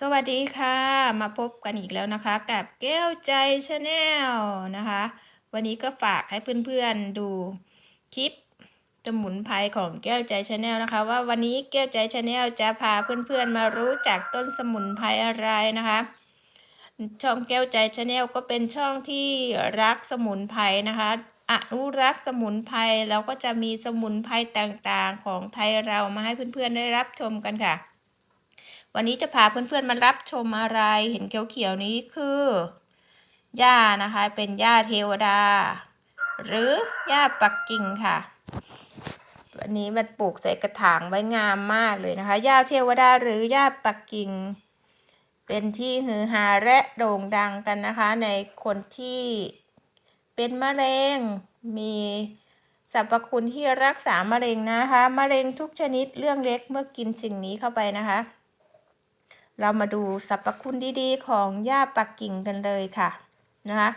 สวัสดีค่ะ มาพบกันอีกแล้วนะคะ กับแก้วใจชาแนลนะคะ วันนี้ก็ฝากให้เพื่อนๆดูคลิปสมุนไพรของแก้วใจชาแนลนะคะ ว่าวันนี้แก้วใจชาแนลจะพาเพื่อนๆมารู้จักต้นสมุนไพรอะไรนะคะ ช่องแก้วใจชาแนลก็เป็นช่องที่รักสมุนไพรนะคะอนุรักษ์สมุนไพรแล้วก็จะมีสมุนไพรต่างๆ ของไทยเรามาให้เพื่อนๆได้รับชมกันค่ะ วันนี้จะพาเพื่อนๆมารับชมอะไรเห็นเขียวๆนี้คือหญ้านะคะเป็นหญ้าเทวดา หรือหญ้าปักกิ่งค่ะ วันนี้มันปลูกใส่กระถางไว้งามมากเลยนะคะหญ้าเทวดาหรือหญ้าปักกิ่ง เป็นที่ฮือฮาและโด่งดังกันนะคะ ในคนที่เป็นมะเร็งมีสรรพคุณที่รักษามะเร็งนะคะ มะเร็งทุกชนิดเรื่องเล็กเมื่อกินสิ่งนี้เข้าไปนะคะ เรามาดูสรรพคุณดีๆ ของหญ้าปักกิ่งกันเลยค่ะนะคะ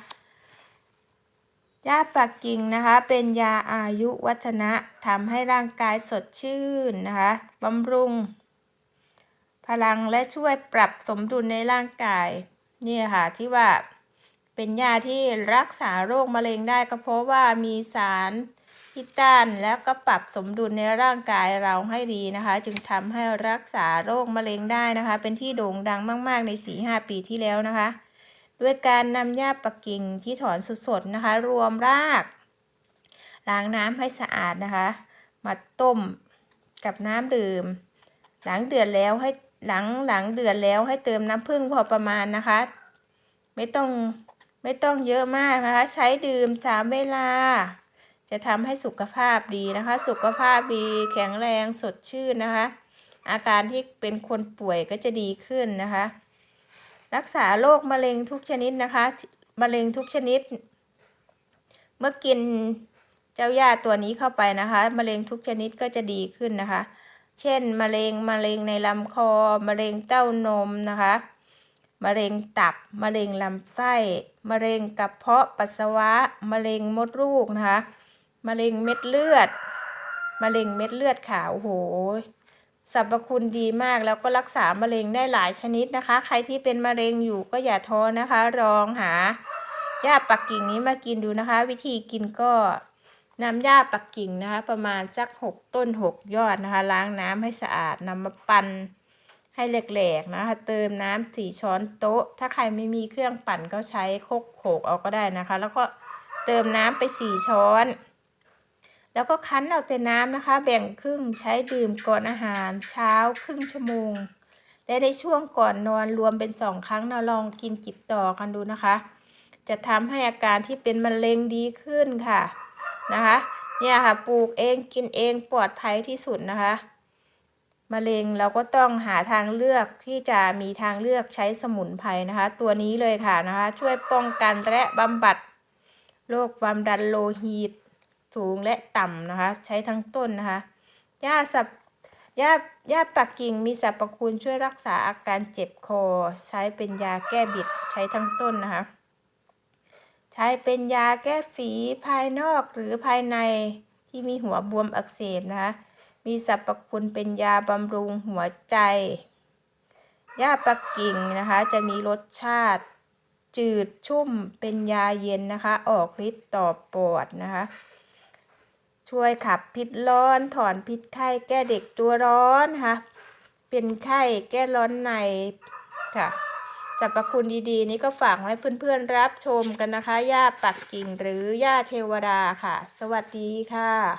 หญ้าปักกิ่งนะคะเป็นยาอายุวัฒนะทำให้ร่างกายสดชื่นนะคะบำรุง พลังและช่วยปรับสมดุลในร่างกายนี่ค่ะที่ว่าเป็นยาที่รักษาโรคมะเร็งได้ก็เพราะว่ามีสาร ที่ต้านแล้วก็ปรับสมดุลในร่างกายเราให้ดีนะคะ จึงทำให้รักษาโรคมะเร็งได้นะคะ เป็นที่โด่งดังมาก ๆ ใน 4-5 ปีที่แล้วนะคะ ด้วยการนำหญ้าปักกิ่งที่ถอนสดๆนะคะ รวมรากล้างน้ำให้สะอาดนะคะ มาต้มกับน้ำดื่ม หลังเดือดแล้วให้หลังหลังเดือดแล้วให้เติมน้ำผึ้งพอประมาณนะคะ ไม่ต้องไม่ต้องเยอะมากนะคะ ใช้ดื่มสามเวลา จะทำให้สุขภาพดีนะคะ สุขภาพดีแข็งแรงสดชื่นนะคะ อาการที่เป็นคนป่วยก็จะดีขึ้นนะคะ รักษาโรคมะเร็งทุกชนิดนะคะมะเร็งทุกชนิด เมื่อกินเจ้าหญ้าตัวนี้เข้าไปนะคะมะเร็งทุกชนิดก็จะดีขึ้นนะคะ เช่นมะเร็งมะเร็งในลำคอมะเร็งเต้านมนะคะมะเร็งตับมะเร็งลำไส้มะเร็งกระเพาะปัสสาวะมะเร็งมดลูกนะคะ มะเร็งเม็ดเลือด มะเร็งเม็ดเลือดขาวโอ้โหสรรพคุณดีมากแล้วก็รักษามะเร็งได้หลายชนิดนะคะ ใครที่เป็นมะเร็งอยู่ก็อย่าท้อนะคะ ลองหาหญ้าปักกิ่งนี้มากินดูนะคะ วิธีกินก็นำหญ้าปักกิ่งนะคะ ประมาณสักหกต้นหกยอดนะคะ ล้างน้ำให้สะอาดนำมาปั่นให้แหลกๆนะคะ เติมน้ำสี่ช้อนโต๊ะ ถ้าใครไม่มีเครื่องปั่นก็ใช้โคกโขกเอาก็ได้นะคะ แล้วก็เติมน้ำไปสี่ช้อน แล้วก็คั้นเอาแต่น้ำนะคะ แบ่งครึ่งใช้ดื่มก่อนอาหารเช้าครึ่งชั่วโมง และในช่วงก่อนนอนรวมเป็นสองครั้งเราลองกินจิตต่อกันดูนะคะ จะทำให้อาการที่เป็นมะเร็งดีขึ้นค่ะนะคะ เนี่ยค่ะปลูกเองกินเองปลอดภัยที่สุดนะคะมะเร็งเราก็ต้องหาทางเลือกที่จะมีทางเลือกใช้สมุนไพรนะคะ ตัวนี้เลยค่ะนะคะ ช่วยป้องกันและบำบัดโรคความดันโลหิต สูงและต่ำนะคะ ใช้ทั้งต้นนะคะหญ้าสับหญ้าหญ้าปักกิ่งมีสรรพคุณช่วยรักษาอาการเจ็บคอ ใช้เป็นยาแก้บิดใช้ทั้งต้นนะคะ ใช้เป็นยาแก้ฝีภายนอกหรือภายในที่มีหัวบวมอักเสบนะคะมีสรรพคุณเป็นยาบำรุงหัวใจหญ้าปักกิ่งนะคะ จะมีรสชาติจืดชุ่มเป็นยาเย็นนะคะ ออกฤทธิ์ต่อปอดนะคะ ช่วยขับพิษร้อนถอนพิษไข้แก้เด็กตัวร้อนค่ะ เป็นไข้แก้ร้อนในค่ะสรรพคุณดีๆ นี้ก็ฝากไว้เพื่อนๆรับชมกันนะคะหญ้าปักกิ่งหรือหญ้าเทวดาค่ะ สวัสดีค่ะ